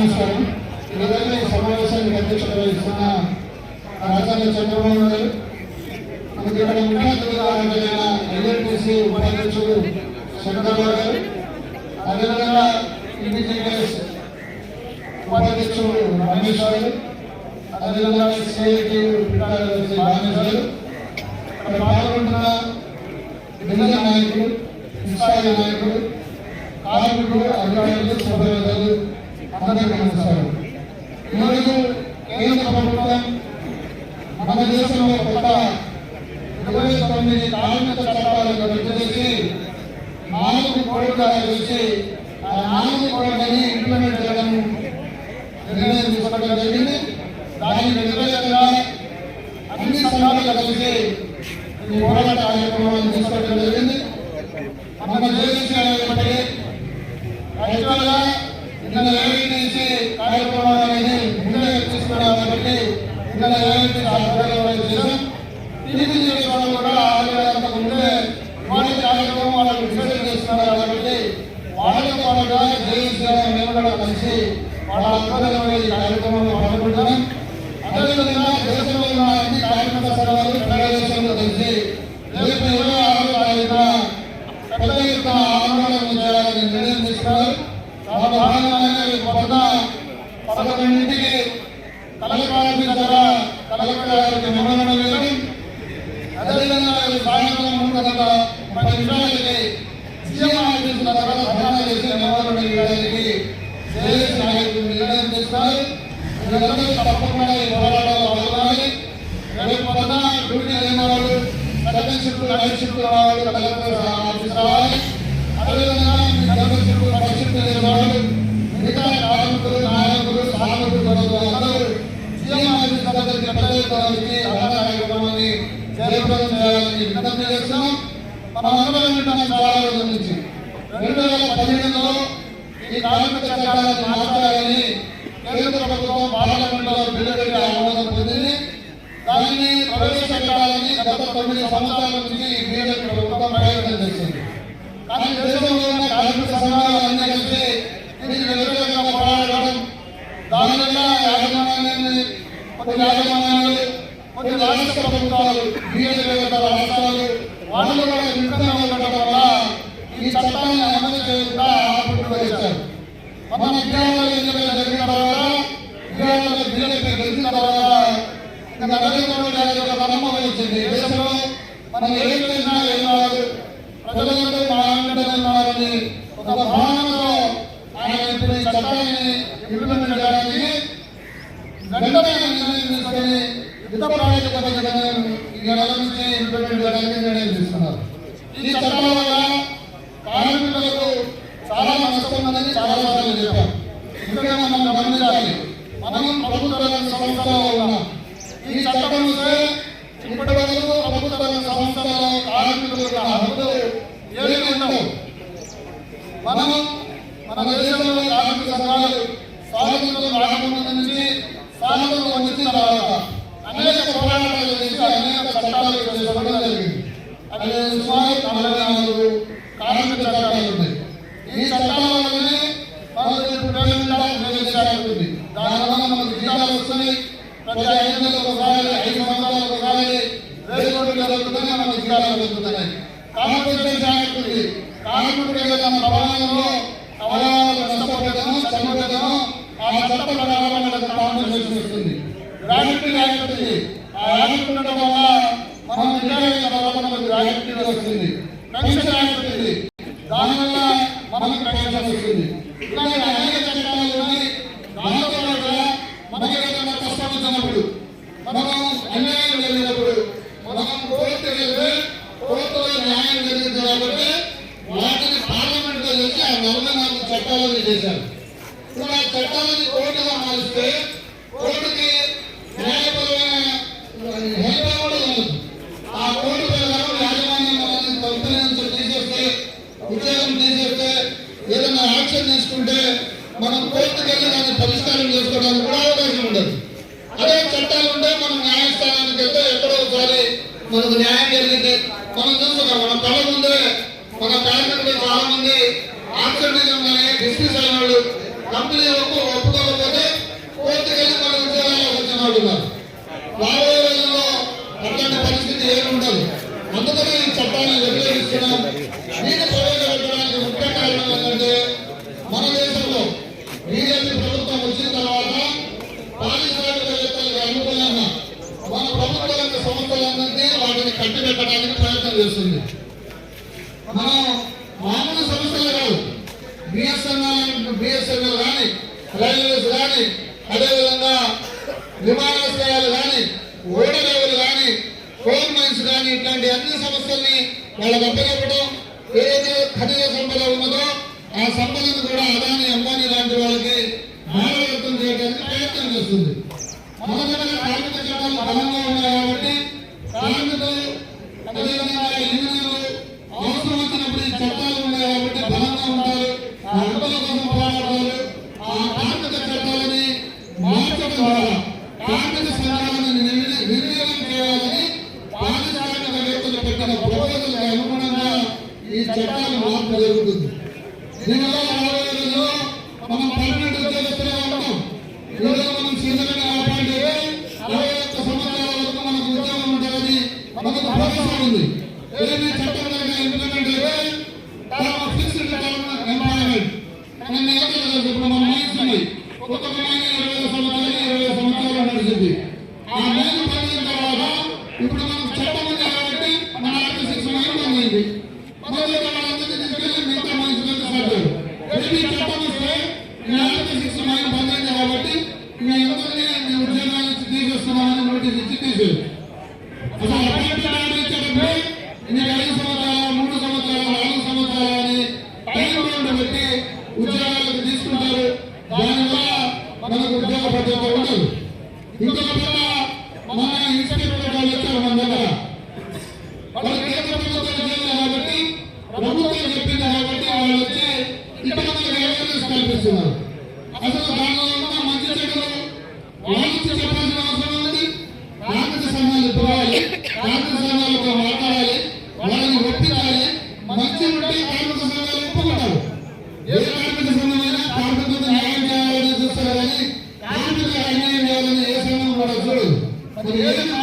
నమస్కారం ఈరోజు ఈ సమావేశానికి అధ్యక్షత వహిస్తున్న రాజధాని చంద్రబాబు గారు. మనకి ఇక్కడ ముఖ్య అతిథిగా హాజరైన ఎల్ఎన్టీసీ ఉపాధ్యక్షుడు శంకర్రావు గారు. అదేవిధంగా ఈబీజీఎస్ ఉపాధ్యక్షుడు రమేష్ గారు. అదేవిధంగా సిఐటి రామేష్ గారు. ఇక్కడ పాల్గొంటున్న గిరిజన నాయకులు ఇస్రాయల్ నాయకులు కార్మికులు అధికారులు సభ్యులు అందరికీ నమస్కారం ఈరోజు కేంద్ర ప్రభుత్వం మన దేశంలో కొత్త ఇరవై తొమ్మిది కార్మిక చట్టాలను రద్దు చేసి నాలుగు కోట్ల ఆ నాలుగు కోట్లని ఇంప్లిమెంట్ చేయడం నిర్ణయం తీసుకోవడం జరిగింది. దానికి వ్యతిరేకంగా అన్ని సంఘాలు కలిసి ఈ పోరాట కార్యక్రమాన్ని తీసుకోవడం జరిగింది. మన యాక్చువల్గా నిన్న ఏఐ నుంచి కార్యక్రమం అనేది ముందే తీసుకున్నాం కాబట్టి నిన్న ఏఐ ఆధ్వర్యంలో కూడా ఆధ్వర్యంత ముందే వారి కార్యక్రమం వాళ్ళకి విశ్లేషణ చేస్తున్నారు కాబట్టి వాళ్ళతో పాటుగా జేఎస్ మేము కూడా కలిసి వాళ్ళ ఆధ్వర్యంలో ఈ కార్యక్రమంలో పాల్గొంటున్నాం అదేవిధంగా దేశంలో ఉన్న అన్ని కార్మిక సంఘాలు ఫెడరేషన్లు కలిసి రేపు ఇరవై ఆరో తారీఖున పెద్ద ఎత్తున ఆందోళన చేయాలని నిర్ణయం తీసుకున్నారు. ఆ భాగంగానే రేపు పొద్దున పదకొండింటికి కలెక్టర్ ఆఫీస్ కలెక్టర్ గారికి నిబంధన వేయడం అదేవిధంగా సాయంత్రం మూడు గంటల ముప్పై నిమిషాలకి సీఎం ఆఫీస్ తర్వాత ధర్నా చేసిన నిబంధన వేయడానికి జేఎస్ నాయకులు నిర్ణయం తీసుకున్నారు మీరందరూ తప్పకుండా ఈ పోరాటంలో పాల్గొనాలి. రేపు పొద్దున డ్యూటీ లేని వాళ్ళు సెకండ్ షిఫ్ట్ నైట్ షిఫ్ట్ వాళ్ళు కలెక్టర్ ఆఫీస్ రావాలి. అదేవిధంగా మీ సెకండ్ షిఫ్ట్ ఫస్ట్ షిఫ్ట్ లేని వాళ్ళు మిగతా కార్మికులు నాయకులు సాగులు అందరూ సీఎం ఆఫీస్ దగ్గరికి వచ్చి కార్యక్రమాన్ని జయప్రదం చేయాలని విజ్ఞప్తి చేస్తున్నాం. మనం అందరం చాలా రోజుల నుంచి రెండు వేల పదిహేనులో ఈ కార్మిక చట్టాలను మార్చాలని కేంద్ర ప్రభుత్వం పార్లమెంట్లో బిల్లు పెట్టి ఆమోదం పొందింది. ప్రవేశపెట్టాలని గత తొమ్మిది సంవత్సరాల నుంచి ఈ బీజేపీ ప్రభుత్వం చేసింది. కానీ దేశంలో ఉన్న కార్మిక సంఘాలు అన్ని కలిసి దీనికి వ్యతిరేకంగా పోరాడడం దానివల్ల యాజమాన్యాన్ని కొన్ని యాజమాన్యాన్ని కొన్ని రాష్ట్ర ప్రభుత్వాలు బీజేపీ రాష్ట్రాలు వాళ్ళు కూడా నిర్ణయం ఉండటం వల్ల ఈ చట్టాన్ని అమలు చేయకుండా ఆపుకుంటూ వచ్చారు. మన విజయవాడలో ఎన్నికలు జరిగిన తర్వాత విజయవాడలో బీజేపీ గెలిచిన తర్వాత ఇంకా నరేంద్ర మోడీ గారి యొక్క నమ్మకం వచ్చింది దేశంలో మనం ఏదైతే చేసినా ఏం కాదు ప్రజలందరూ మా వెంటనే ఉన్నారని ఒక భావనతో ఆయన ఇప్పుడు ఈ చట్టాన్ని ఇంప్లిమెంట్ చేయడానికి వెంటనే నిర్ణయం తీసుకొని యుద్ధ ప్రణాళిక పద్ధతిని ఈ నెల ఇంప్లిమెంట్ చేయడానికి నిర్ణయం తీసుకున్నారు ఈ చట్టం వల్ల కార్మికులకు చాలా నష్టం ఉందని చాలా సార్లు చెప్పాం. ఇంకా మనం గమనించాలి. మనం ప్రభుత్వ సంస్థలో ఉన్నాం. ఈ చట్టం వస్తే ఇప్పటి వరకు ప్రభుత్వ రంగ సంస్థలో కార్మికులకు హక్కులు ఏమీ ఉండవు. మనం మన దేశంలో కార్మిక సంఘాలు స్వాతంత్రం రాకముందు నుంచి స్వాతంత్రం వచ్చిన తర్వాత అనేక పోరాటాలు చేసి అనేక చట్టాలు చేసుకోవడం జరిగింది అది సుమారు నలభై నాలుగు కార్మిక చట్టాలు ఉన్నాయి ఈ చట్టాల వల్లనే మనకు ఇప్పుడు పేమెంట్ ప్రవేశాలు ఉంటుంది దానివల్ల మనకు జీతాలు వస్తున్నాయి ప్రతి ఐదు నెలలకు ఒకసారి ఐదు సంవత్సరాలకు ఒకసారి రేపు కోట్లు జరుగుతున్నాయి మనకు జీతాలు జరుగుతున్నాయి కాంపెన్సేషన్ యాక్ట్ ఉంది కార్మికుడు ఏదైనా ప్రమాదంలో అవయవాలు నష్టపోతేనో చనిపోతేనో ఆ చట్ట ప్రకారం మనకు కాంపెన్సేషన్ వస్తుంది. రాజకీయ ఆ రాజకీయ ఉండడం వల్ల మనం నిజమైన అయిన తర్వాత మనకు గ్రాడ్యుటీ వస్తుంది. పెన్షన్ యాక్ట్ దానివల్ల మనకు పెన్షన్ వస్తుంది. ఇలాగే అనేక చట్టాలు ఉన్నాయి. మనకి ఏదైనా కష్టం వచ్చినప్పుడు మనం అన్యాయం జరిగినప్పుడు మనం కోర్టు వెళ్తే కోర్టులో న్యాయం జరిగింది కాబట్టి వాటిని పార్లమెంట్లో తెచ్చి ఆ నలభై నాలుగు చట్టాలను చేశారు. ఇప్పుడు ఆ చట్టాలని కోర్టుగా మారిస్తే కోర్టుకి న్యాయపరమైన హేళన కూడా ఆ కోర్టు ప్రకారం యాజమాన్యం కంపెనీ నుంచి తీసేస్తే ఉద్యోగం తీసేస్తే ఏదైనా యాక్షన్ తీసుకుంటే మనం కోర్టుకు వెళ్ళి దాన్ని పరిష్కారం చేసుకోవడానికి కూడా అవకాశం ఉండదు. అదే చట్టాలు ఉంటే మనం న్యాయస్థానానికి వెళ్తే ఎక్కడో ఒకసారి మనకు న్యాయం జరిగింది మనం చూస్తున్నాం మన కళ ముందే మన కార్మికులు చాలా మంది ఆక్సిడెంట్ డిస్మిస్ అయిన వాళ్ళు కంపెనీ ఒప్పుకోకపోతే కోర్టుకెళ్ళి మన ఉద్యోగాలు వచ్చిన వాళ్ళు ఉన్నారు రాబోయే రోజుల్లో అట్లాంటి పరిస్థితి ఏమి ఉండదు అందుకని ఈ చట్టాన్ని వ్యతిరేకిస్తున్నాం దీన్ని ప్రవేశపెట్టడానికి ముఖ్య కారణం ఏంటంటే మన దేశంలో బీజేపీ ప్రభుత్వం వచ్చిన తర్వాత పారిశ్రామికవేత్తలకు అనుకూలంగా మన ప్రభుత్వ రంగ సంస్థలన్నింటినీ వాటిని కట్టిబెట్టడానికి ప్రయత్నం చేస్తుంది మనం మామూలు సంస్థలు కాదు బిఎస్ఎన్ఎల్ బిఎస్ఎన్ఎల్ కానీ రైల్వేస్ కానీ అదేవిధంగా విమానాశ్రయాలు కానీ ఓడరేవులు కానీ కోల్ మైన్స్ కానీ ఇట్లాంటి అన్ని సమస్యల్ని వాళ్ళకి అప్పగెప్పడం ఏదైతే ఖనిజ సంపద ఉన్నదో ఆ సంపదను కూడా అదాని అంబానీ లాంటి వాళ్ళకి భారవృతం చేయడానికి ప్రయత్నం చేస్తుంది. మొదటి కార్మిక చట్టాలు బలంగా ఉన్నాయి కాబట్టి కార్మికులు అదేవిధంగా ఇంజనీర్లు అవసరం వచ్చినప్పుడు ఈ చట్టాలు ఉన్నాయి కాబట్టి బలంగా ఉంటారు. ఆ హక్కుల కోసం పోరాడతారు. ఆ కార్మిక చట్టాలని మార్చడం ద్వారా చట్టాలు మార్పు జరుగుతుంది దీనివల్ల రాబోయే రోజుల్లో మనం పర్మనెంట్ ఉద్యోగస్తులుగా ఉంటాం ఈరోజు మనం సీజన్గా అపాయింట్ అయితే అరవై ఒక్క సంవత్సరాల వరకు మనకు ఉద్యోగం ఉంటుందని మనకు భరోసా ఉంది. ఏదైనా చట్టం కనుక ఇంప్లిమెంట్ అయితే ఫిక్స్డ్ టర్మ్ ఎంప్లాయ్మెంట్ మనం ఇప్పుడు మన మైన్స్ ఉన్నాయి ఒక్కొక్క మైన్స్ ఇరవై ఐదు సంవత్సరాలు ఇరవై ఐదు సంవత్సరాలు నడిచింది ఆ మైన్ పొందిన తర్వాత ఇప్పుడు మనకు చట్టం ఉంది కాబట్టి మన ఆర్థిక శిక్ష మైన్ పొందింది మొదలు వాళ్ళందరినీ తీసుకెళ్ళి మిగతా మైన్స్ కింద సర్దారు ఏది చట్టం శిక్ష పొందింది కాబట్టి మీ అందరినీ మీ ఉద్యోగాల నుంచి నోటీస్ ఇచ్చి తీసేది అసలు అపాయింట్మెంట్ ఆర్డర్ ఇచ్చేటప్పుడు ఐదు సంవత్సరాలు మూడు సంవత్సరాలు నాలుగు సంవత్సరాలు అని టైం పెట్టి ఉద్యోగాలకు తీసుకుంటారు. దానివల్ల మనకు ఉద్యోగ భద్రత ఉండదు. ఇంకొక పక్క మన ఇన్స్పెక్టర్ వాళ్ళు వచ్చారు మన దగ్గర వాళ్ళు కేంద్ర ప్రభుత్వం ఉద్యోగులు కాబట్టి ప్రభుత్వం చెప్పింది కాబట్టి వాళ్ళు వచ్చి ఇక్కడ మనకు అవేర్నెస్ కల్పిస్తున్నారు అసలు దానిలో ఉన్న మంచి చెడ్డలు వాళ్ళకి చెప్పాల్సిన అవసరం ఉంది కార్మిక సంఘాలు పిలవాలి కార్మిక సంఘాలతో మాట్లాడాలి వాళ్ళని ఒప్పించాలి మంచి ఉంటే కార్మిక సంఘాలు ఒప్పుకుంటారు ఏ కార్మిక సంఘమైనా కార్మికులకు న్యాయం చేయాలని చూస్తారు కానీ కార్మికులకు అన్యాయం చేయాలని ఏ సంఘం కూడా చూడదు మరి ఏదైనా